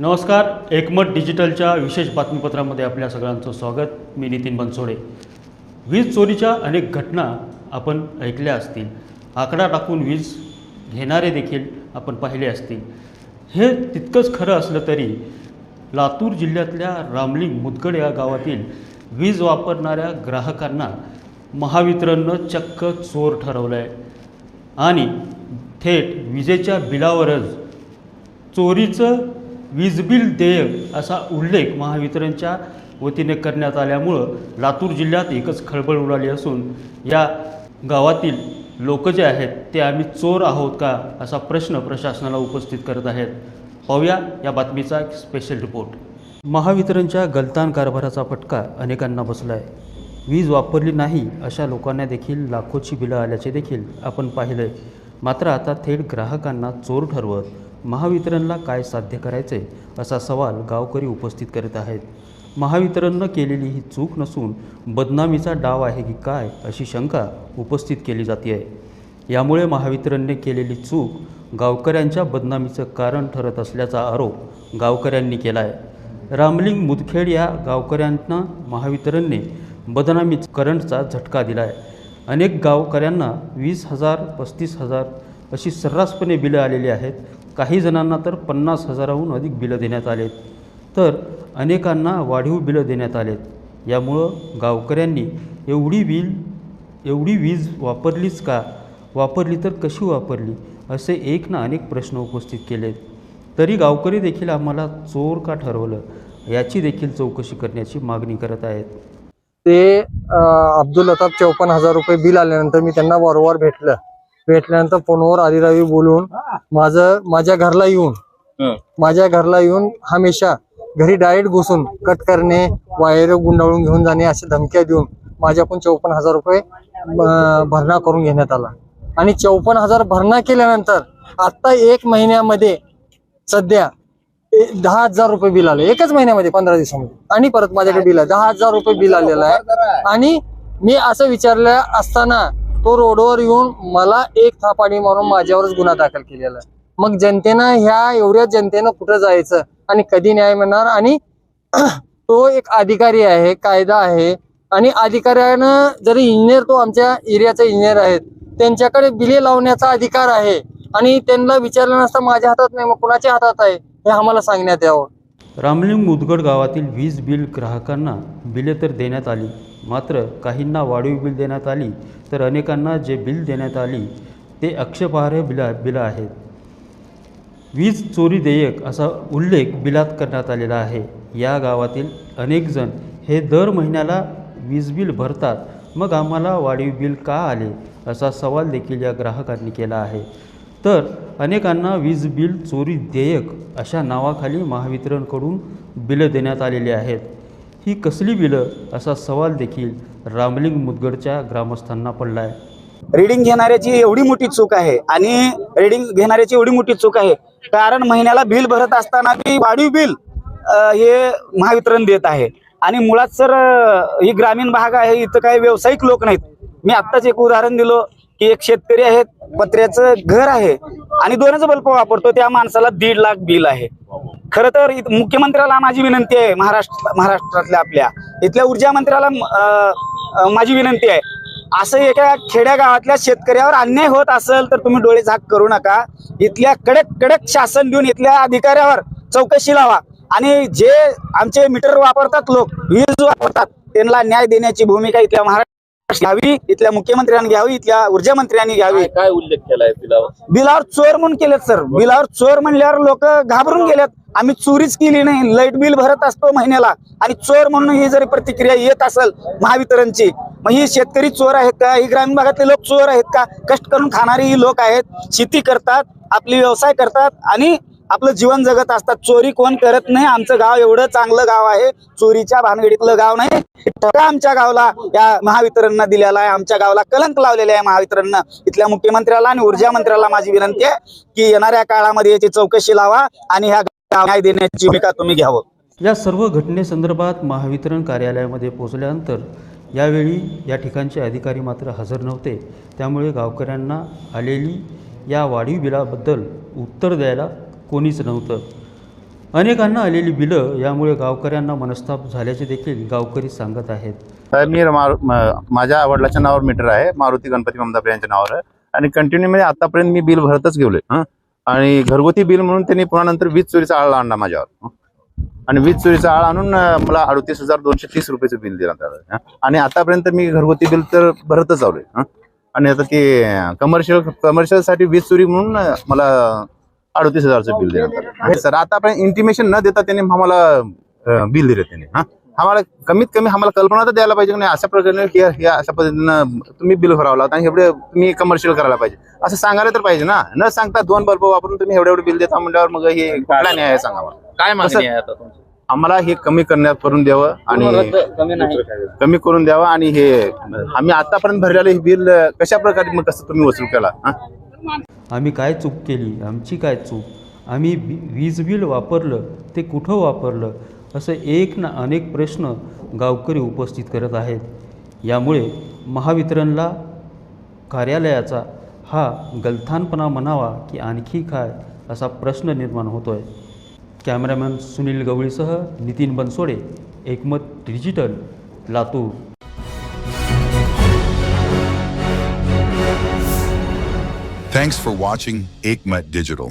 नमस्कार एकमत डिजिटलच्या विशेष बातमीपत्रामध्ये आपल्या सगळ्यांचं स्वागत. मी नितीन बनसोडे. वीज चोरीच्या अनेक घटना आपण ऐकल्या असतील. आकडा टाकून वीज घेणारे देखील आपण पाहिले असतील. हे तितकंच खरं असलं तरी लातूर जिल्ह्यातल्या रामलिंग मुदगड या गावातील वीज वापरणाऱ्या ग्राहकांना महावितरणनं चक्क चोर ठरवलं आहे आणि थेट विजेच्या बिलावरच चोरीचं वीज बिल देयक असा उल्लेख महावितरणच्या वतीने करण्यात आल्यामुळं लातूर जिल्ह्यात एकच खळबळ उडाली असून या गावातील लोक जे आहेत ते आम्ही चोर आहोत का असा प्रश्न प्रशासनाला उपस्थित करत आहेत. पाहूया या बातमीचा एक स्पेशल रिपोर्ट महावितरणच्या गलतान कारभाराचा फटका अनेकांना बसला आहे वीज वापरली नाही अशा लोकांना देखील लाखोची बिलं आल्याचे देखील आपण पाहिलं आहे मात्र आता थेट ग्राहकांना चोर ठरवत महावितरणला काय साध्य करायचे असा सवाल गावकरी उपस्थित करत आहेत. महावितरणनं केलेली ही चूक नसून बदनामीचा डाव आहे की काय अशी शंका उपस्थित केली जाते आहे यामुळे महावितरणने केलेली चूक गावकऱ्यांच्या बदनामीचं कारण ठरत असल्याचा आरोप गावकऱ्यांनी केला आहे रामलिंग मुदखेड या गावकऱ्यांना महावितरणने बदनामी करंटचा झटका दिला आहे अनेक गावकऱ्यांना वीस हजार पस्तीस हजार अशी सर्रासपणे बिलं आलेली आहेत काही जणांना तर पन्नास हजाराहून अधिक बिलं देण्यात आलेत. तर अनेकांना वाढीव बिलं देण्यात आलेत. यामुळं गावकऱ्यांनी एवढी बिल एवढी वीज वापरलीच का? वापरली तर कशी वापरली? असे एक ना अनेक प्रश्न उपस्थित केलेत. तरी गावकरी देखील आम्हाला चोर का ठरवलं? याची देखील चौकशी करण्याची मागणी करत आहेत. ते अब्दुल अताब चौपन्न हजार रुपये बिल आल्यानंतर मी त्यांना वारंवार भेटलं. भेटल्यानंतर फोनवर आदिरावी बोलून माझं माझ्या घरला येऊन माझ्या घरला येऊन हमेशा घरी डायरेक्ट घुसून कट करणे वायर गुंडाळून घेऊन जाणे अशा धमक्या देऊन माझ्याकडून चौपन्न हजार रुपये भरणा करून घेण्यात आला. आणि चौपन्न हजार भरणा केल्यानंतर आता एक महिन्यामध्ये सध्या दहा हजार रुपये बिल आले. एकच महिन्यामध्ये पंधरा दिवसामध्ये. आणि परत माझ्याकडे बिल आहे. दहा हजार रुपये बिल आलेलं आहे. आणि मी असं विचारलं असताना तो रोडवर येऊन मला एक थापाडी मारून माझ्यावरच गुन्हा दाखल केलेला मग जनतेनं ह्या एवढ्या जनतेनं कुठं जायचं आणि कधी न्याय मिळणार? आणि तो एक अधिकारी आहे कायदा आहे. आणि अधिकाऱ्यानं जरी इंजिनियर तो आमच्या एरियाचा इंजिनियर आहेत त्यांच्याकडे बिले लावण्याचा अधिकार आहे. आणि त्यांना विचारलं नसता माझ्या हातात नाही मग कुणाच्या हातात आहे? हे आम्हाला सांगण्यात यावं. रामलिंग मुदगड गावातील वीज बिल ग्राहकांना बिले तर देण्यात आली मात्र काहींना वाढीव बिल देण्यात आली तर अनेकांना जे बिल देण्यात आली ते आक्षेपार्ह बिला बिलं आहेत. वीज चोरी देयक असा उल्लेख बिलात करण्यात आलेला आहे. या गावातील अनेकजण हे दर महिन्याला वीज बिल भरतात. मग आम्हाला वाढीव बिल का आले असा सवाल देखील या ग्राहकांनी केला आहे. तर अनेकांना वीज बिल चोरी देयक अशा नावाखाली महावितरणकडून बिलं देण्यात आलेली आहेत. ही कसली बिलं असा सवाल देखील रामलिंग मुदगडच्या ग्रामस्थांना पडला आहे रीडिंग घेणाऱ्याची एवढी मोठी चूक आहे आणि रीडिंग घेणाऱ्याची एवढी मोठी चूक आहे. कारण महिन्याला बिल भरत असताना की वाढीव बिल हे महावितरण देत आहे. आणि मुळात सर ही ग्रामीण भाग आहे इथं काही व्यावसायिक लोक नाहीत. मी आत्ताच एक उदाहरण दिलो की एक शेतकरी आहेत पत्र्याचं घर आहे आणि दोनच बल्ब वापरतो त्या माणसाला दीड लाख बिल आहे. खरं तर मुख्यमंत्र्याला माझी विनंती आहे महाराष्ट्र महाराष्ट्रातल्या आपल्या. इथल्या ऊर्जा मंत्र्याला माझी विनंती आहे. असं एका खेड्या गावातल्या शेतकऱ्यावर अन्याय होत असेल तर तुम्ही डोळे झाक करू नका. इथल्या कडक कडक शासन देऊन इथल्या अधिकाऱ्यावर चौकशी लावा. आणि जे आमचे मीटर वापरतात लोक वीज वापरतात त्यांना न्याय देण्याची भूमिका इथल्या महाराष्ट्र घ्यावी इथल्या मुख्यमंत्र्यांनी घ्यावी इथल्या ऊर्जा मंत्र्यांनी घ्यावी. काय उल्लेख केलाय बिलावर? बिलावर चोर म्हणून केलेत सर. बिलावर चोर म्हणल्यावर लोक घाबरून गेलेत. आम्ही चोरीच केली नाही. लाइट बिल भरत असतो महिन्याला. आणि चोर म्हणून ही जरी प्रतिक्रिया येत असेल महावितरणची मग ही शेतकरी चोर आहेत का? ही ग्रामीण भागातले लोक चोर आहेत का? कष्ट करून खाणारी ही लोक आहेत. शेती करतात आपली व्यवसाय करतात आणि आपलं जीवन जगत असतात. चोरी कोण करत नाही. आमचं गाव एवढं चांगलं गाव आहे. चोरीच्या भानगडीतलं गाव नाही. आमच्या गावला या महावितरणनं दिलेला आहे. आमच्या गावाला कलंक लावलेले आहे महावितरणनं. इथल्या मुख्यमंत्र्याला आणि ऊर्जा मंत्र्याला माझी विनंती आहे की येणाऱ्या काळामध्ये याची चौकशी लावा आणि ह्या न्याय देण्याची भूमिका तुम्ही घ्यावं. या सर्व घटनेसंदर्भात महावितरण कार्यालयामध्ये पोहोचल्यानंतर यावेळी या ठिकाणचे अधिकारी मात्र हजर नव्हते. त्यामुळे गावकऱ्यांना आलेली या वाढीव बिलाबद्दल उत्तर द्यायला कोणीच नव्हतं. अनेकांना आलेली बिलं यामुळे गावकऱ्यांना मनस्ताप झाल्याचे देखील गावकरी सांगत आहेत. मी मारु माझ्या वडिलाच्या नावावर मीटर आहे. मारुती गणपती ममदाप्रे यांच्या नावावर आहे. आणि कंटिन्यू म्हणजे आतापर्यंत मी बिल भरतच गेलोय. हं. आणि घरगुती बिल म्हणून त्यांनी पुन्हा नंतर वीज चोरीचा आळ आणला माझ्यावर. आणि वीज चोरीचा आळ आणून मला अडतीस हजार दोनशे तीस रुपयाचं बिल दिलं त्याला आणि आतापर्यंत मी घरगुती बिल तर भरतच आलोय. आणि आता ते कमर्शियल कमर्शियलसाठी वीज चोरी म्हणून मला अडतीस हजारचं बिल आलं सर आतापर्यंत इंटिमेशन न देता त्यांनी आम्हाला बिल दिले त्यांनी हा आम्हाला कमीत कमी आम्हाला कल्पना तर द्यायला पाहिजे की नाही अशा प्रकारे हे हे अशा पद्धतीनं तुम्ही बिल भरावं लागतं आणि एवढे तुम्ही कमर्शियल करायला पाहिजे. असं सांगायला तर पाहिजे ना. न सांगता दोन बल्ब वापरून तुम्ही एवढे एवढे बिल देता म्हणल्यावर मग हे कुठला न्याय आहे सांगा मला. काय मागणी आहे आता तुमची? आम्हाला हे कमी करण्यात करून द्यावं आणि कमी करून द्यावं आणि हे आम्ही आतापर्यंत भरलेलं हे बिल कशा प्रकारे मग कसं तुम्ही वसूल केला? आम्ही काय चूक केली? आमची काय चूक? आम्ही वीज बिल वापरलं ते कुठं वापरलं? असं एक ना अनेक प्रश्न गावकरी उपस्थित करत आहेत. यामुळे महावितरणला कार्यालयाचा हा गलथानपणा म्हणावा की आणखी काय असा प्रश्न निर्माण होतो आहे कॅमेरामॅन सुनील गवळीसह नितीन बनसोडे एकमत digital Latur. Thanks for watching Aikmat Digital.